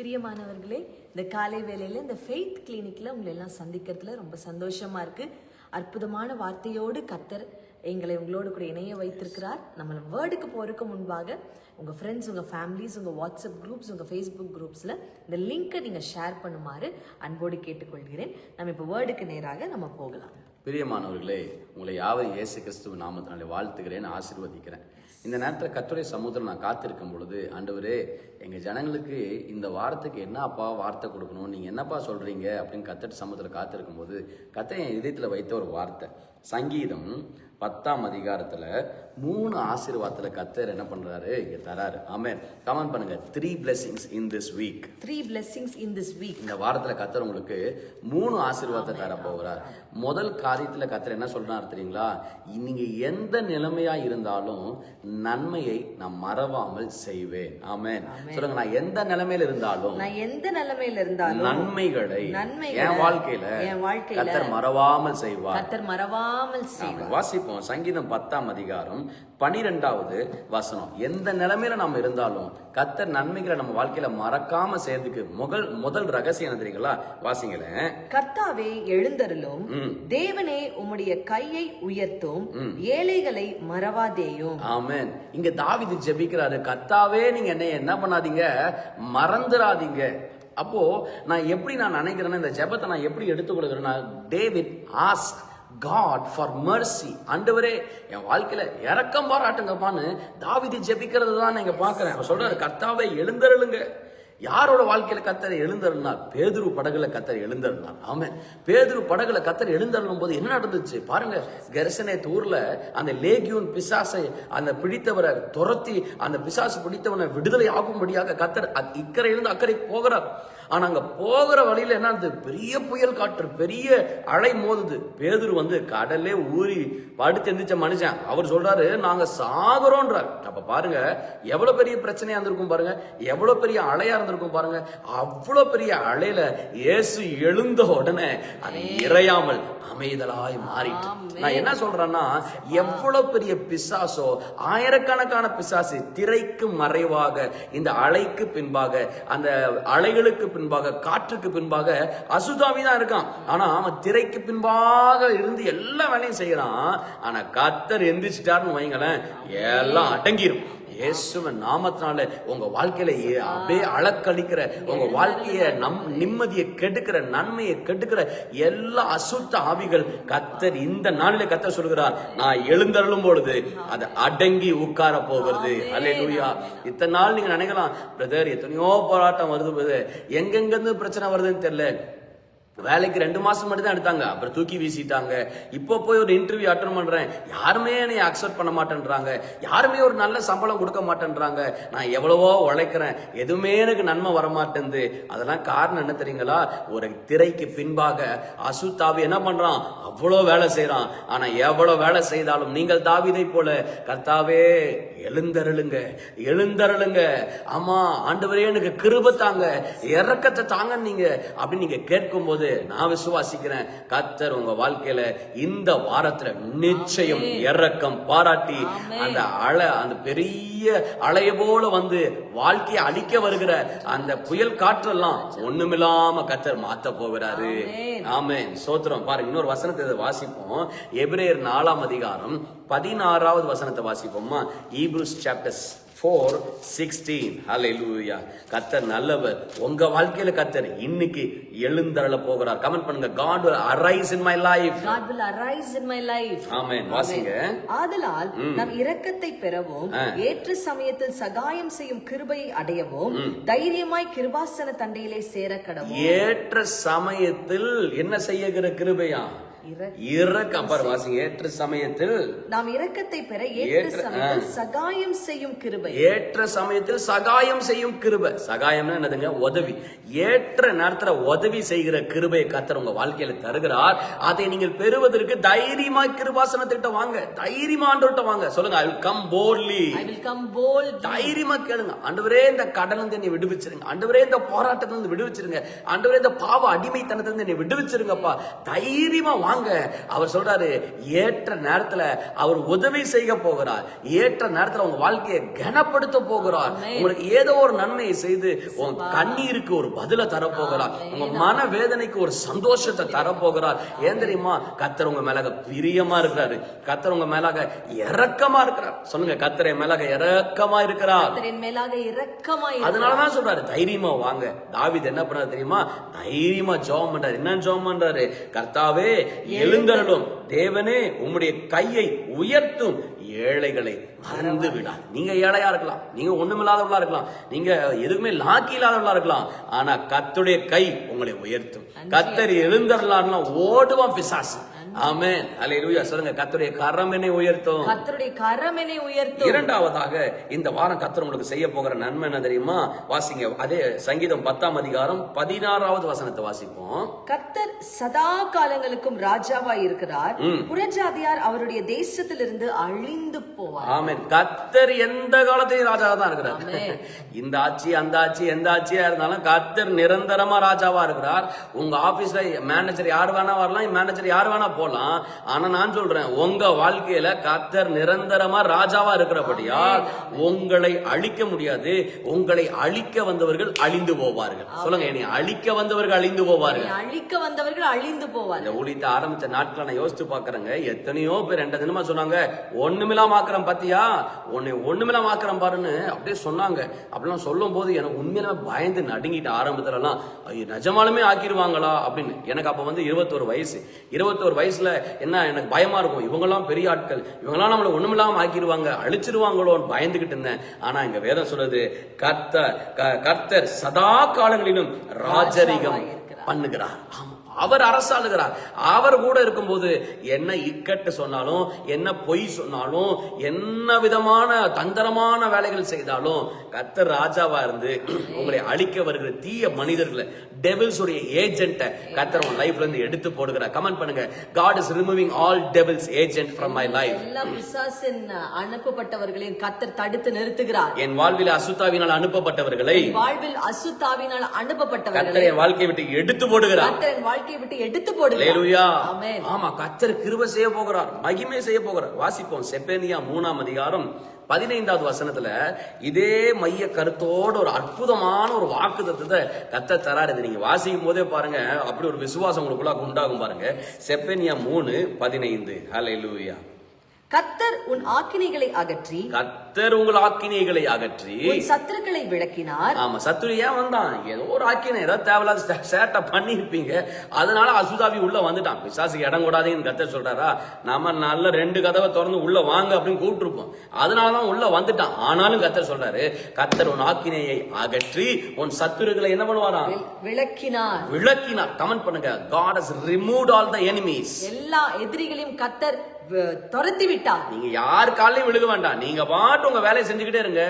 பிரியமானவர்களே இந்த காலை வேலையில் இந்த ஃபெய்த் கிளினிக்கில் உங்களை எல்லாம் சந்திக்கிறதுல ரொம்ப சந்தோஷமாக இருக்குது அற்புதமான வார்த்தையோடு கத்தர் எங்களை உங்களோடு கூட இணைய வைத்திருக்கிறார். நம்ம வேர்டுக்கு போகிறதுக்கு முன்பாக உங்கள் ஃப்ரெண்ட்ஸ் உங்கள் ஃபேமிலிஸ் உங்கள் வாட்ஸ்அப் குரூப்ஸ் உங்கள் ஃபேஸ்புக் குரூப்ஸில் இந்த லிங்க்கை நீங்கள் ஷேர் பண்ணுமாறு அன்போடு கேட்டுக்கொள்கிறேன். நம்ம இப்போ வேர்டுக்கு நேராக நம்ம போகலாம். பிரியமானவர்களே உங்களை யாவரும் இயேசு கிறிஸ்துவ நாமத்தினாலே வாழ்த்துகிறேன் ஆசிர்வதிக்கிறேன். இந்த நேரத்தில் கத்துரை சமுத்திரம் நான் காத்திருக்கும் பொழுது ஆண்டவரே எங்கள் ஜனங்களுக்கு இந்த வாரத்துக்கு என்னப்பா வார்த்தை கொடுக்கணும் நீங்கள் என்னப்பா சொல்கிறீங்க அப்படின்னு கத்தட்டு சமுத்திரம் காத்திருக்கும் போது கத்தை என் இதயத்தில் வைத்த ஒரு வார்த்தை. சங்கீதம் பத்தாம் அதிகாரத்தில் மூணு ஆசீர்வாதத்தில் கத்தர் என்ன பண்ணுறாரு இங்கே தராரு. ஆமென் கமெண்ட் பண்ணுங்க. Three blessings in this week three blessings in this week இந்த வாரத்துல கத்தர் உங்களுக்கு மூணு ஆசீர்வாதத்தை தர போகிறார். முதல் காரியத்துல கத்தர் என்ன சொல்றாரு தெரியுங்களா? நீங்க எந்த நிலைமையா இருந்தாலும் நன்மையை நான் மறவாமல் செய்வேன். ஆமென் சொல்லுங்க நான் எந்த நிலைமையில இருந்தாலும் நான் எந்த நிலைமையில இருந்தாலும் நன்மைகளை நன்மைகளை என் வாழ்க்கையில என் வாழ்க்கையில கத்தர் மறவாமல் செய்வார். கத்தர் மறவாமல் செய்வார். ஆமென். வாசிப்போம் சங்கீதம் பத்தாம் அதிகாரம் பனிரெண்டாவது வசனம். எந்த நிலைமையில நம்ம இருந்தாலும் கத்தர் நன்மைகளை நம்ம வாழ்க்கையில மறக்காம செய்யறதுக்கு முதல் முதல் ரகசியம் தெரியுங்களா? வாசிங்களேன். கர்த்தாவே எழுந்தருளும். தேவனே உம்முடைய கையை உயர்த்தும். ஏழைகளை மறவாதேயும். ஆமென். இங்க தாவிது ஜெபிக்கிறாரு கத்தாவே நீங்க என்ன என்ன பண்ணாதீங்க? மறந்துடாதீங்க அப்போ நான் எப்படி நான் நினைக்கிறேன்னா இந்த ஜெபத்தை நான் எப்படி எடுத்துக்கொள்கிறேன்னா David ask God for mercy ஆண்டவரே என் வாழ்க்கையில இறக்கம் பாராட்டுங்கப்பான்னு தாவிதி ஜெபிக்கிறது தான் நீங்க பாக்குறேன் அவர் சொல்றாரு கர்த்தாவை எழுந்தருளுங்க. யாரோட வாழ்க்கையில கத்தரை எழுந்தருளினார்? பேதுரு படகுல கத்தர் எழுந்தருளினார். ஆமா பேதுரு படகுல கத்தர் எழுந்தருளும் போது என்ன நடந்துச்சு? பாருங்க கரிசனை தூர்ல அந்த லேகியூன் பிசாசை அந்த பிடித்தவரை துரத்தி அந்த பிசாசு பிடித்தவனை விடுதலை ஆகும்படியாக கத்தர் இக்கரை இக்கரையிலிருந்து அக்கறை போகிறார். ஆனா அங்க போகிற வழியில என்ன? பெரிய புயல் காற்று பெரிய அலை மோதுது. பேதுரு வந்து கடல்லே ஊறி படுத்து எந்திரிச்ச மனுஷன். அவர் சொல்றாரு நாங்க சாகுறோன்றார் அப்ப பாருங்க எவ்வளவு பெரிய பிரச்சனையா இருந்திருக்கும் பாருங்க. எவ்வளவு பெரிய அலையா இருந்திருக்கும் பாருங்க. அவ்வளவு பெரிய அலையில இயேசு எழுந்த உடனே அது இறையாமல் அமைதலாய் மாறிட்டு. நான் என்ன சொல்றேன்னா எவ்வளவு பெரிய பிசாசோ ஆயிரக்கணக்கான பிசாசு திரைக்கு மறைவாக இந்த அலைக்கு பின்பாக அந்த அலைகளுக்கு பின்பாக காற்றுக்கு பின்பாக அசுதாவி தான் இருக்கான். ஆனா அவன் திரைக்கு பின்பாக இருந்து எல்லா வேலையும் செய்யறான். ஆனா கத்தர் எந்திரிச்சிட்டாருன்னு வைங்களேன் எல்லாம் அடங்கிரும். இயேசுவன் நாமத்தினால உங்க வாழ்க்கையில அப்படியே அளக்களிக்கிற உங்க வாழ்க்கைய நம் நிம்மதியை கெடுக்கிற நன்மையை கெடுக்கிற எல்லா அசுத்த ஆவிகள் கத்தர் இந்த நாளில கத்தர் சொல்கிறார் நான் எழுந்தருளும் பொழுது அது அடங்கி உட்கார போகிறது. அல்லேலூயா இத்தனை நாள் நீங்க நினைக்கலாம் பிரதர் எத்தனையோ போராட்டம் வருது பிரதர் எங்கெங்க இருந்து பிரச்சனை வருதுன்னு தெரியல. வேலைக்கு ரெண்டு மாசம் மட்டும் தான் எடுத்தாங்க. அப்புறம் தூக்கி வீசிட்டாங்க. இப்போ போய் ஒரு இன்டர்வியூ அட்டன் பண்றேன். யாருமே என்னை அக்செப்ட் பண்ண மாட்டேன்றாங்க. யாருமே ஒரு நல்ல சம்பளம் கொடுக்க மாட்டேன்றாங்க. நான் எவ்வளவோ உழைக்கிறேன். எதுவுமே எனக்கு நன்மை வர மாட்டேங்குது அதெல்லாம் காரணம் என்ன தெரியுங்களா? ஒரு திரைக்கு பின்பாக அசு தாவி என்ன பண்றான்? அவ்வளோ வேலை செய்கிறான் ஆனா எவ்வளோ வேலை செய்தாலும் நீங்கள் தாவிதை போல கர்த்தாவே எழுந்தருளுங்க. எழுந்தருளுங்க. ஆமா ஆண்டவரே எனக்கு கிருப தாங்க. இறக்கத்தை தாங்க நீங்க அப்படின்னு நீங்க கேட்கும் போது நான் விசுவாசிக்கிறேன். கத்தர் உங்க வாழ்க்கையில இந்த வாரத்துல நிச்சயம் இறக்கம் பாராட்டி அந்த அலை அந்த பெரிய அலைய போல வந்து வாழ்க்கையை அழிக்க வருகிற அந்த புயல் காற்றெல்லாம் ஒண்ணுமில்லாம கத்தர் மாத்த போகிறாரு. ஆமென். சோத்திரம். பாருங்க இன்னொரு வசனத்தை வாசிப்போம். எபிரேயர் நாலாம் அதிகாரம் பதினாறாவது வசனத்தை வாசிப்போமா? ஈப்ரூஸ் சாப்டர்ஸ் ஃபோர் சிக்ஸ்டீன் ஹalleluya கத்தர் நல்லவர். உங்க வாழ்க்கையில கத்தர் இன்னைக்கு எழுந்தருள போகிறார். கமெண்ட் பண்ணுங்க. God will arise in my life. God will arise in my life. ஆமென் வாசிங்க. ஆதலால் நம் இரக்கத்தை பெறவும் ஏற்ற சமயத்தில் சகாயம் செய்யும் கிருபையை அடையவும் தைரியமாய் கிருபாசன தண்டையிலே சேர கடவும் ஏற்ற சமயத்தில் என்ன செய்யுகிற கிருபையா? இர- இறக்கம் பாரு வாசிங்க ஏற்ற சமயத்தில் நாம் இரக்கத்தை பெற ஏற்ற சமயத்தில் சகாயம் செய்யும் கிருபை. ஏற்ற சமயத்தில் சகாயம் செய்யும் கிருபை. சகாயம்னா என்னதுங்க? உதவி. ஏற்ற நேரத்துல உதவி செய்கிற கிருபையை கத்தர் உங்க வாழ்க்கையில தருகிறார். அதை நீங்கள் பெறுவதற்கு தைரியமா கிருபாசனத்திட்ட வாங்க. தைரியமா ஆண்டவர்கிட்ட வாங்க. சொல்லுங்க I will come boldly I will come bold தைரியமா கேளுங்க. ஆண்டவரே இந்த கடல இருந்து என்னை விடுவிச்சிருங்க. ஆண்டவரே இந்த போராட்டத்துல இருந்து விடுவிச்சிருங்க. ஆண்டவரே இந்த பாவ அடிமைத்தனத்துல இருந்து என்னை விடுவிச்சிருங்கப்பா. தைரியமா வாங்க. அவர் சொல்றாரு ஏற்ற நேரத்துல அவர் உதவி செய்ய போகிறார். ஏற்ற நேரத்துல உங்க வாழ்க்கையை கனப்படுத்த போகிறார். உங்களுக்கு ஏதோ ஒரு நன்மையை செய்து உங்க கண்ணீருக்கு ஒரு பதில தரப்போகிறார். உங்க மன வேதனைக்கு ஒரு சந்தோஷத்தை தரப்போகிறார். ஏன் தெரியுமா? கத்தர் உங்க மேலாக பிரியமா இருக்கிறாரு. கத்தர் உங்க மேலாக இரக்கமா இருக்கிறார். சொல்லுங்க கத்தரை மேலாக இரக்கமா இருக்கிறார். மேலாக இருக்கிறார். அதனாலதான் சொல்றாரு தைரியமா வாங்க. தாவீது என்ன பண்ணாரு தெரியுமா? தைரியமா ஜெபம் பண்றாரு. என்ன ஜெபம் பண்றாரு? கர்த்தாவே எழுந்தருளும். தேவனே உம்முடைய கையை உயர்த்தும் ஏழைகளை மறந்து விடா நீங்க ஏழையா இருக்கலாம் நீங்க ஒண்ணுமில்லாதவர்களா இருக்கலாம் நீங்க எதுவுமே லாக்கி இல்லாதவர்களா இருக்கலாம் ஆனா கத்துடைய கை உங்களை உயர்த்தும். கத்தர் எழுந்தரலாம் ஓடுவான் பிசாசு. ஆமென். அல்லேலூயா சொல்லுங்க கத்துடைய கரம் என்னை உயர்த்தும். கர்த்தருடைய கரமெனை உயர்த்தும். இரண்டாவதாக இந்த வாரம் கத்தர் உங்களுக்கு செய்ய போகிற நன்மை என்ன தெரியுமா? வாசிங்க அதே சங்கீதம் பத்தாம் அதிகாரம் பதினாறாவது வசனத்தை வாசிப்போம். கர்த்தர் சதா காலங்களுக்கும் ராஜாவாய் இருக்கிறார் புறஜாதியார் அவருடைய தேசத்திலிருந்து அழிந்து போவார். ஆமென். கத்தர் எந்த காலத்தையும் ராஜாவா தான் இருக்கிறார். இந்த ஆட்சி அந்த ஆட்சி எந்த ஆட்சியா இருந்தாலும் கத்தர் நிரந்தரமா ராஜாவா இருக்கிறார். உங்க ஆபீஸ்ல மேனேஜர் யார் வேணா வரலாம் மேனேஜர் யார் வேணா போலாம். ஆனா நான் சொல்றேன் உங்க வாழ்க்கையில கத்தர் நிரந்தரமா ராஜாவா இருக்கிறபடியால் உங்களை அழிக்க முடியாது. உங்களை அழிக்க வந்தவர்கள் அழிந்து போவார்கள். சொல்லுங்க என்னை அழிக்க வந்தவர்கள் அழிந்து போவார்கள். அழிக்க வந்தவர்கள் அழிந்து போவார் இந்த ஊழியத்தை ஆரம்பிச்ச நாட்களை நான் யோசிச்சு பாக்குறேங்க. எத்தனையோ பேர் ரெண்டு தினமா சொன்னாங்க ஒண்ணுமில்லாம ஆக்குறேன் பாத்தியா? உன்னை ஒண்ணுமில்லாம ஆக்குறேன் பாருன்னு அப்படியே சொன்னாங்க. அப்படிலாம் சொல்லும் போது எனக்கு உண்மையில பயந்து நடுங்கிட்டு ஆரம்பத்துல எல்லாம் ஐயோ நிஜமாலுமே ஆக்கிடுவாங்களா? அப்படின்னு. எனக்கு அப்ப வந்து இருபத்தோரு வயசு. இருபத்தோரு வயசுல என்ன எனக்கு பயமா இருக்கும். இவங்கெல்லாம் பெரிய ஆட்கள். இவங்கெல்லாம் நம்மள ஒண்ணுமில்லாம ஆக்கிடுவாங்க அழிச்சிருவாங்களோன்னு பயந்துகிட்டு இருந்தேன். ஆனா இங்க வேதம் சொல்றது கர்த்தர் கர்த்தர் சதா காலங்களிலும் ராஜரிகம் பண்ணுகிறார். ஆமா. அவர் அரசாளுகிறார். அவர் கூட இருக்கும்போது என்ன இக்கட்டு சொன்னாலும் என்ன பொய் சொன்னாலும் என்ன விதமான தந்திரமான வேலைகள் செய்தாலும் கத்தர் ராஜாவா இருந்து உங்களை அழிக்க வருகிற தீய மனிதர்களை டெவில்ஸ் உடைய ஏஜென்ட்டை கத்தர் உன் லைஃப்ல இருந்து எடுத்து போடுகிறார். கமெண்ட் பண்ணுங்க. God is removing all devils agent from my life எல்லா பிசாசின் அனுப்பப்பட்டவர்களையும் கர்த்தர் தடுத்து நிறுத்துகிறார். என் வாழ்வில் அசுத்தாவினால் அனுப்பப்பட்டவர்களை வாழ்வில் அசுத்தாவினால் அனுப்பப்பட்டவர்களை கத்தர் என் வாழ்க்கையை விட்டு எடுத்து போடுகிறார். கர்த்தரின் வாழ்க்கையை விட்டு எடுத்து ஆமென். ஆமா கத்தர் கிருபை செய்ய போகிறார் மகிமை செய்ய போகிறார். வாசிப்போம் செப்பேனியா மூணாம் அதிகாரம் பதினைந்தாவது வசனத்துல இதே மைய கருத்தோட ஒரு அற்புதமான ஒரு வாக்கு தத்துவத்தை கத்த தராரு. இது நீங்க வாசிக்கும் போதே பாருங்க அப்படி ஒரு விசுவாசம் உங்களுக்குள்ள உண்டாகும் பாருங்க. செப்பேனியா மூணு பதினைந்து. ஹalleluya. கர்த்தர் உன் ஆக்கினைகளை அகற்றி கத்தர் உங்கள் ஆக்கினைகளை அகற்றி சத்துருக்களை விளக்கினார். ஆமா சத்துரு ஏன் வந்தான்? ஏதோ ஒரு ஆக்கினை ஏதோ தேவையில்லாத சேட்டை பண்ணிருப்பீங்க அதனால அசுதாவி உள்ள வந்துட்டான். பிசாசுக்கு இடம் கூடாதுன்னு கத்தர் சொல்றாரா? நாம நல்ல ரெண்டு கதவை திறந்து உள்ள வாங்க அப்படின்னு கூப்பிட்டுருப்போம். அதனாலதான் உள்ள வந்துட்டான். ஆனாலும் கத்தர் சொல்றாரு கத்தர் உன் ஆக்கினையை அகற்றி உன் சத்துருக்களை என்ன பண்ணுவாராம்? விளக்கினார். விளக்கினார். கமெண்ட் பண்ணுங்க. God has removed all the enemies. எல்லா எதிரிகளையும் கர்த்தர் வ- துரத்தி விட்டார் நீங்க யார் காலையும் விழுக வேண்டாம். நீங்க பாட்டு உங்க வேலையை செஞ்சுக்கிட்டே இருங்க.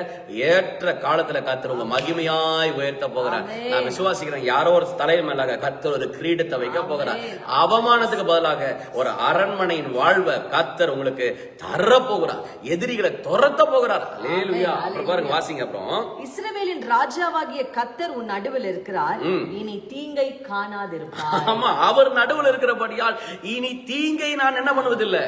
ஏற்ற காலத்துல கத்தர் உங்க மகிமையாய் உயர்த்த போகிறார். நான் விசுவாசிக்கிறேன். யாரோ ஒரு தலைவர் மேலாக கத்தர் ஒரு கிரீடத்தை வைக்க போகிறார். அவமானத்துக்கு பதிலாக ஒரு அரண்மனையின் வாழ்வை கத்தர் உங்களுக்கு தர போகிறார் எதிரிகளை துரத்த போகிறார். லேலுயா பாருங்க வாசிங்க அப்புறம். இஸ்ரவேலின் ராஜாவாகிய கர்த்தர் உன் நடுவில் இருக்கிறார். இனி தீங்கை காணாதிருப்பார். ஆமா அவர் நடுவுல இருக்கிறபடியால் இனி தீங்கை நான் என்ன பண்ணுவதில்லை?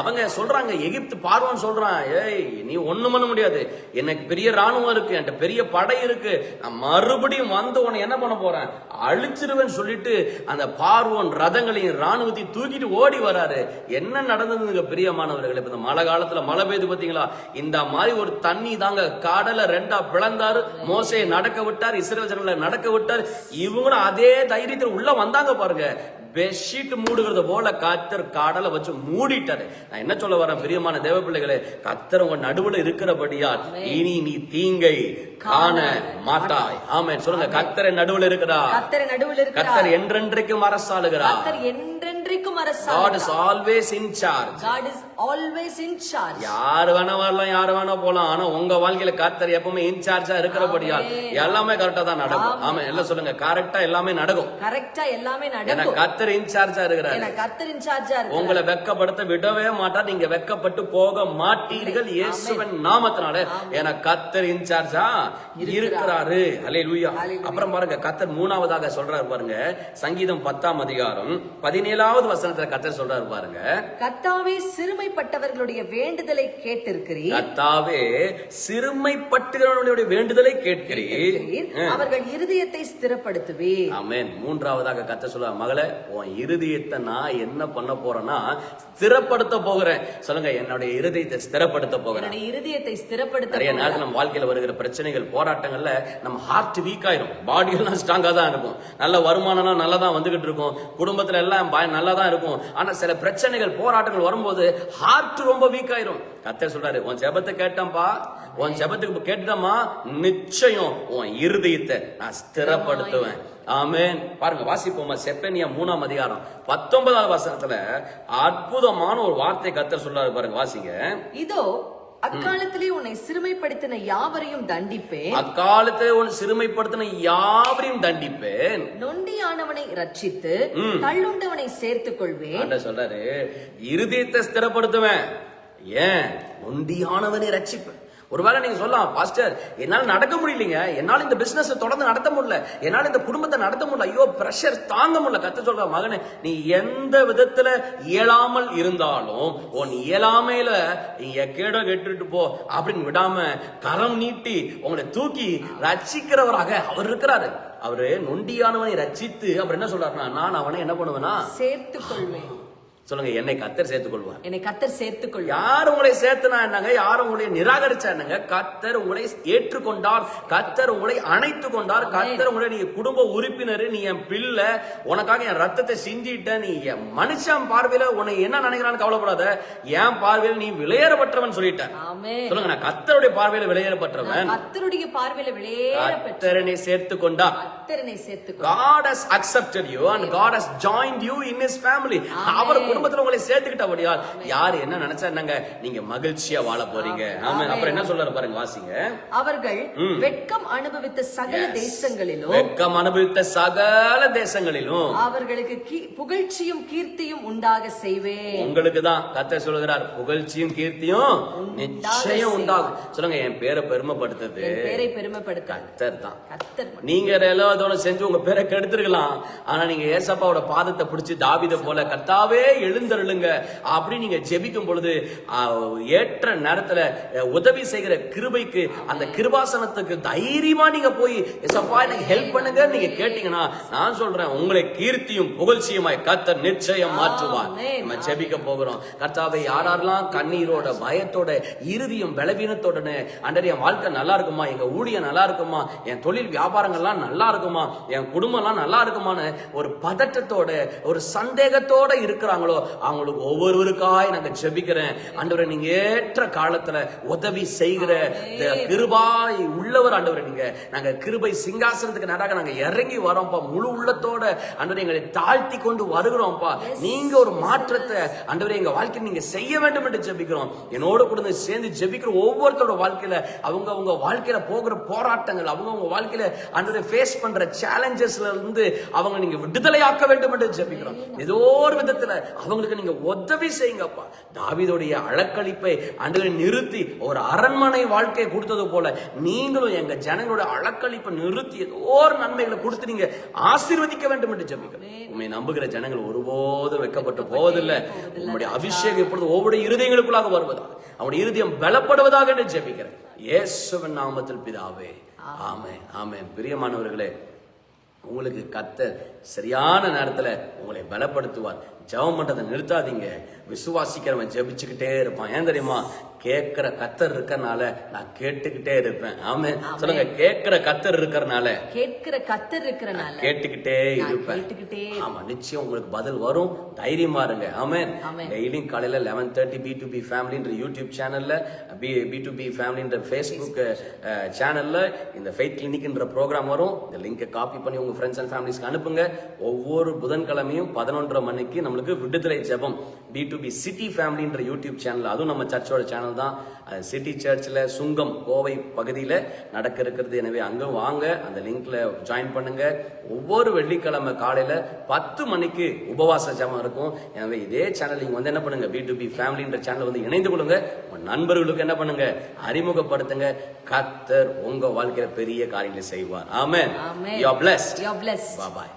அவங்க சொல்றாங்க எகிப்து பார்வன் சொல்றான். ஏய் நீ நீ ஒண்ணும் பண்ண முடியாது. எனக்கு பெரிய ராணுவம் இருக்கு என்கிட்ட பெரிய படை இருக்கு. நான் மறுபடியும் வந்து உன்னை என்ன பண்ண போறேன்? அழிச்சிருவேன்னு சொல்லிட்டு அந்த பார்வோன் ரதங்களையும் ராணுவத்தையும் தூக்கிட்டு ஓடி வராரு. என்ன நடந்ததுங்க பிரியமானவர்கள் இப்ப இந்த மழை காலத்துல மழை பெய்யுது பாத்தீங்களா? இந்த மாதிரி ஒரு தண்ணி தாங்க கடலை ரெண்டா பிளந்தாரு. மோசையை நடக்க விட்டார் இஸ்ரேல் நடக்க விட்டார். இவங்களும் அதே தைரியத்தில் உள்ள வந்தாங்க பாருங்க. பெட்ஷீட் மூடுகிறது போல கத்தர் கடலை வச்சு மூடிட்டாரு. நான் என்ன சொல்ல வரேன் பிரியமான தேவ பிள்ளைகளே கத்தர் உங்க நடுவுல இருக்கிறபடியால் இனி நீ தீங்கை காண மாட்டாய். ஆமென். சொல்லுங்க கத்தரை நடுவுல இருக்கிறார் கர்த்தர் நடுவில் இருக்கிறார் கத்தர் என்றென்றைக்கும் அரசாளுகிறார். என்றென்றைக்கும் God அரசாங்க is always in charge. God is always in charge. யாரு வேணா வரலாம் யாரு வேணா போலாம். ஆனா உங்க வாழ்க்கையில கர்த்தர் எப்பவுமே இன்சார்ஜா இருக்கிறபடியா எல்லாமே கரெக்டா தான் நடக்கும். ஆமா எல்லாம் சொல்லுங்க. கரெக்டா எல்லாமே நடக்கும். கரெக்டா எல்லாமே நடக்கும். கர்த்தர் இன்சார்ஜா இருக்கிறாரு. ஏன்னா கர்த்தர் இன்சார்ஜா இருக்கு உங்களை வெக்கப்படுத்த விடவே மாட்டார். நீங்க வெக்கப்பட்டு போக மாட்டீர்கள். இயேசுவின் நாமத்தினால. ஏன்னா கத்தர் இன்சார்ஜா இருக்கிறாரு. அல்லேலூயா அப்புறம் பாருங்க கத்தர் மூணாவதாக சொல்றாரு பாருங்க. சங்கீதம் பத்தாம் அதிகாரம் பதினேழாவது வசனத்துல கத்தர் சொல்றாரு பாருங்க. கர்த்தாவே சிறுமைப்பட்டவர்களுடைய வேண்டுதலை கேட்டிருக்கிறீர். கத்தாவே சிறுமைப்பட்டுகளுடைய வேண்டுதலை கேட்கிறீர். அவர்கள் இருதயத்தை ஸ்திரப்படுத்துவீர். ஆமென். மூன்றாவதாக கத்த சொல்ல மகளே உன் இருதயத்தை நான் என்ன பண்ண போறேன்னா ஸ்திரப்படுத்த போகிறேன். சொல்லுங்க என்னுடைய இருதயத்தை ஸ்திரப்படுத்த போகிறேன். இருதயத்தை ஸ்திரப்படுத்த நிறைய நேரத்தில் நம்ம வாழ்க்கையில வருகிற பிரச்சனைகள் போராட்டங்கள்ல நம்ம ஹார்ட் வீக் ஆயிரும். பாடி எல்லாம் ஸ்ட்ராங்கா தான் இருக்கும். நல்ல வருமானம்லாம் நல்லா தான் வந்துகிட்டு இருக்கும். குடும்பத்துல எல்லாம் நல்லா தான் இருக்கும். ஆனா சில பிரச்சனைகள் போராட்டங்கள் வரும்போது ஹார்ட் ரொம்ப வீக் ஆயிரும். கத்தர் சொல்றாரு உன் ஜபத்தை கேட்டம்பா உன் ஜபத்துக்கு கேட்டுட்டமா நிச்சயம் உன் இருதயத்தை நான் ஸ்திரப்படுத்துவேன். ஆமேன். பாருங்க வாசிப்போமா? செப்பனியா மூணாம் அதிகாரம். பத்தொன்பதாவது வசனத்துல அற்புதமான ஒரு வார்த்தை கத்தர் சொல்றாரு பாருங்க வாசிங்க. இதோ அக்காலத்திலே உன்னை சிறுமைப்படுத்தின யாவரையும் தண்டிப்பேன். அக்காலத்தில் உன் சிறுமைப்படுத்தின யாவரையும் தண்டிப்பேன். நொண்டியானவனை ரட்சித்து தள்ளுண்டவனை சேர்த்துக் கொள்வேன் சொல்றாரு இருதயத்தை ஸ்திரப்படுத்துவேன். ஏன்? ஒண்டியானவனை ரட்சிப்பேன் ஒருவேளை நீங்க சொல்லலாம் பாஸ்டர் என்னால் நடக்க முடியலங்க. என்னால் இந்த பிசினஸ் தொடர்ந்து நடத்த முடியல. என்னால் இந்த குடும்பத்தை நடத்த முடியல. ஐயோ பிரஷர் தாங்க முடியல. கத்து சொல்ற மகனே நீ எந்த விதத்துல இயலாமல் இருந்தாலும் உன் இயலாமையில நீ எக்கேடோ கெட்டுட்டு போ அப்படின்னு விடாம கரம் நீட்டி உங்களை தூக்கி ரட்சிக்கிறவராக அவர் இருக்கிறாரு. அவரு நொண்டியானவனை ரட்சித்து அவர் என்ன சொல்றாருன்னா நான் அவனை என்ன பண்ணுவேன்னா சேர்த்து கொள்வேன் சொல்லுங்க என்னை கத்தர் சேர்த்துக் கொள்வார் என்னை கத்தர் சேர்த்துக் கொள்வேன் யார் உங்களை சேர்த்துனா என்னங்க? யார் உங்களை நிராகரிச்சா என்னங்க? கத்தர் உங்களை ஏற்றுக்கொண்டார். கத்தர் உங்களை அணைத்து கொண்டார் கத்தர் உங்களை நீ குடும்ப உறுப்பினர் நீ என் பிள்ளை. உனக்காக என் ரத்தத்தை சிந்திட்ட நீ என் மனுஷன் பார்வையில உன்னை என்ன நினைக்கிறான்னு கவலைப்படாத. என் பார்வையில் நீ விளையேறப்பட்டவன் சொல்லிட்டேன். சொல்லுங்க நான் கத்தருடைய பார்வையில விளையேறப்பட்டவன் கத்தருடைய பார்வையில வெளியேற பெற்ற கத்தரனை சேர்த்து கொண்டார் கத்தரனை சேர்த்துக் கொள் God has accepted you and God has joined you in his family. அவர் குடும்பத்துல உங்களை சேர்த்துக்கிட்டபடியால் யார் என்ன நினைச்சா என்னங்க? நீங்க மகிழ்ச்சியா வாழ போறீங்க. அப்புறம் என்ன சொல்றாரு பாருங்க வாசிங்க. அவர்கள் வெட்கம் அனுபவித்த சகல தேசங்களிலும் வெட்கம் அனுபவித்த சகல தேசங்களிலும் அவர்களுக்கு புகழ்ச்சியும் கீர்த்தியும் உண்டாக செய்வேன். உங்களுக்கு தான் கத்த சொல்லுகிறார் புகழ்ச்சியும் கீர்த்தியும் நிச்சயம் உண்டாகும். சொல்லுங்க என் பேரை பெருமைப்படுத்துது. பேரை பெருமைப்படுத்த கத்தர் தான். கத்தர். நீங்க எல்லாத்தோட செஞ்சு உங்க பேரை கெடுத்துருக்கலாம். ஆனா நீங்க ஏசப்பாவோட பாதத்தை பிடிச்சு தாவித போல கர்த்தாவே எழுந்தருளுங்க. அப்படி நீங்க ஜெபிக்கும் பொழுது ஏற்ற நேரத்துல உதவி செய்கிற கிருபைக்கு அந்த கிருபாசனத்துக்கு தைரியமா நீங்க போய் ஏசப்பா எனக்கு ஹெல்ப் பண்ணுங்க நீங்க கேட்டீங்கன்னா நான் சொல்றேன் உங்களை கீர்த்தியும் புகழ்ச்சியுமாய் கர்த்தர் நிச்சயம் மாற்றுவார். நம்ம ஜெபிக்க போகிறோம். கர்த்தாவை யாரெல்லாம் கண்ணீரோட பயத்தோட இருதயம் பலவீனத்தோடனே அண்டர் என் வாழ்க்கை நல்லா இருக்குமா? எங்க ஊழியம் நல்லா இருக்குமா? என் தொழில் வியாபாரங்கள்லாம் நல்லா இருக்குமா? என் குடும்பம்லாம் நல்லா இருக்குமான்னு ஒரு பதட்டத்தோட ஒரு சந்தேகத்தோட இருக்கிறாங்களோ அவங்களுக்கு ஒவ்வொருவருக்காய் நாங்க ஜெபிக்கிறேன். ஆண்டவரே நீங்க ஏற்ற காலத்துல உதவி செய்கிற கிருபாய் உள்ளவர் ஆண்டவரே நீங்க நாங்க கிருபை சிங்காசனத்துக்கு நடாக நாங்க இறங்கி வரோம்ப்பா. முழு உள்ளத்தோட ஆண்டவரே எங்களை தாழ்த்தி கொண்டு வருகிறோம்ப்பா. நீங்க ஒரு மாற்றத்தை ஆண்டவரே எங்க வாழ்க்கையில் நீங்க செய்ய வேண்டும் என்று ஜெபிக்கிறோம். என்னோட கூட சேர்ந்து ஜெபிக்கிற ஒவ்வொருத்தரோட வாழ்க்கையில அவங்க அவங்க வாழ்க்கையில போகிற போராட்டங்கள் அவங்க அவங்க வாழ்க்கையில ஆண்டவரே ஃபேஸ் பண்ற சேலஞ்சஸ்ல இருந்து அவங்க நீங்க விடுதலையாக்க வேண்டும் என்று ஜெபிக்கிறோம். ஏதோ ஒரு விதத்துல அவங்களுக்கு நீங்க உதவி செய்யுங்கப்பா. தாவீதுடைய அழக்களிப்பை ஆண்டவரை நிறுத்தி ஒரு அரண்மனை வாழ்க்கையை கொடுத்தது போல நீங்களும் எங்க ஜனங்களோட அழக்களிப்பை நிறுத்தி ஏதோ ஒரு நன்மைகளை கொடுத்து நீங்க ஆசீர்வதிக்க வேண்டும் என்று ஜெபிக்கிறோம். உண்மை நம்புகிற ஜனங்கள் ஒருபோதும் வெட்கப்பட்டு போவதில்லை. உங்களுடைய அபிஷேகம் இப்பொழுது ஒவ்வொரு இருதயங்களுக்குள்ளாக வருவதா? அவனுடைய இருதயம் பலப்படுவதாக என்று ஜெபிக்கிறேன். இயேசுவின் நாமத்தில் பிதாவே. ஆமென். ஆமென். பிரியமானவர்களே உங்களுக்கு கத்தர் சரியான நேரத்துல உங்களை பலப்படுத்துவார். ஜெபம் பண்றதை நிறுத்தாதீங்க. விசுவாசிக்கிறவன் ஜெபிச்சுக்கிட்டே இருப்பான். ஏன் தெரியுமா? கேட்கிற கத்தர் இருக்கறனால நான் கேட்டுக்கிட்டே இருப்பேன். ஆமே சொல்லுங்க கேட்கிற கத்தர் இருக்கறனால. கேட்கிற கத்தர் இருக்கிறனால கேட்டுக்கிட்டே இருப்பேன். கேட்டுக்கிட்டே ஆமா நிச்சயம் உங்களுக்கு பதில் வரும். தைரியமா இருங்க. ஆமென். ஆமென். டெய்லியும் காலையில eleven thirty P to P ஃபேமிலின்ற YouTube சேனல்ல பி பி டு பி ஃபேமிலின்ற ஃபேஸ்புக் சேனல்ல இந்த ஃபெய்த் கிளினிக்ன்ற ப்ரோக்ராம் வரும். இந்த லிங்கை காப்பி பண்ணி உங்க ஃப்ரெண்ட்ஸ் அண்ட் ஃபேமிலிஸ்க்கு அனுப்புங்க. ஒவ்வொரு புதன்கிழமையும் பதினொன்றரை மணிக்கு நம்மளுக்கு விடுதலை ஜெபம். பி டு பி சிட்டி ஃபேமிலின்ற யூடியூப் சேனல் அதுவும் நம்ம சர்ச்சோட சேனல் தான். சிட்டி சர்ச்சில் சுங்கம் கோவை பகுதியில் நடக்க இருக்கிறது எனவே அங்கே வாங்க அந்த லிங்க்ல ஜாயின் பண்ணுங்க. ஒவ்வொரு வெள்ளிக்கிழமை காலையில் பத்து மணிக்கு உபவாச ஜெபம் இருக்கும். எனவே இதே சேனல் நீங்கள் வந்து என்ன பண்ணுங்க? பி டு பி ஃபேமிலின்ற சேனல் வந்து இணைந்து கொள்ளுங்க. உங்க நண்பர்களுக்கு என்ன பண்ணுங்க? அறிமுகப்படுத்துங்க. கத்தர் உங்க வாழ்க்கையில பெரிய காரியங்களை செய்வார். Amen. You are blessed blessed. Bye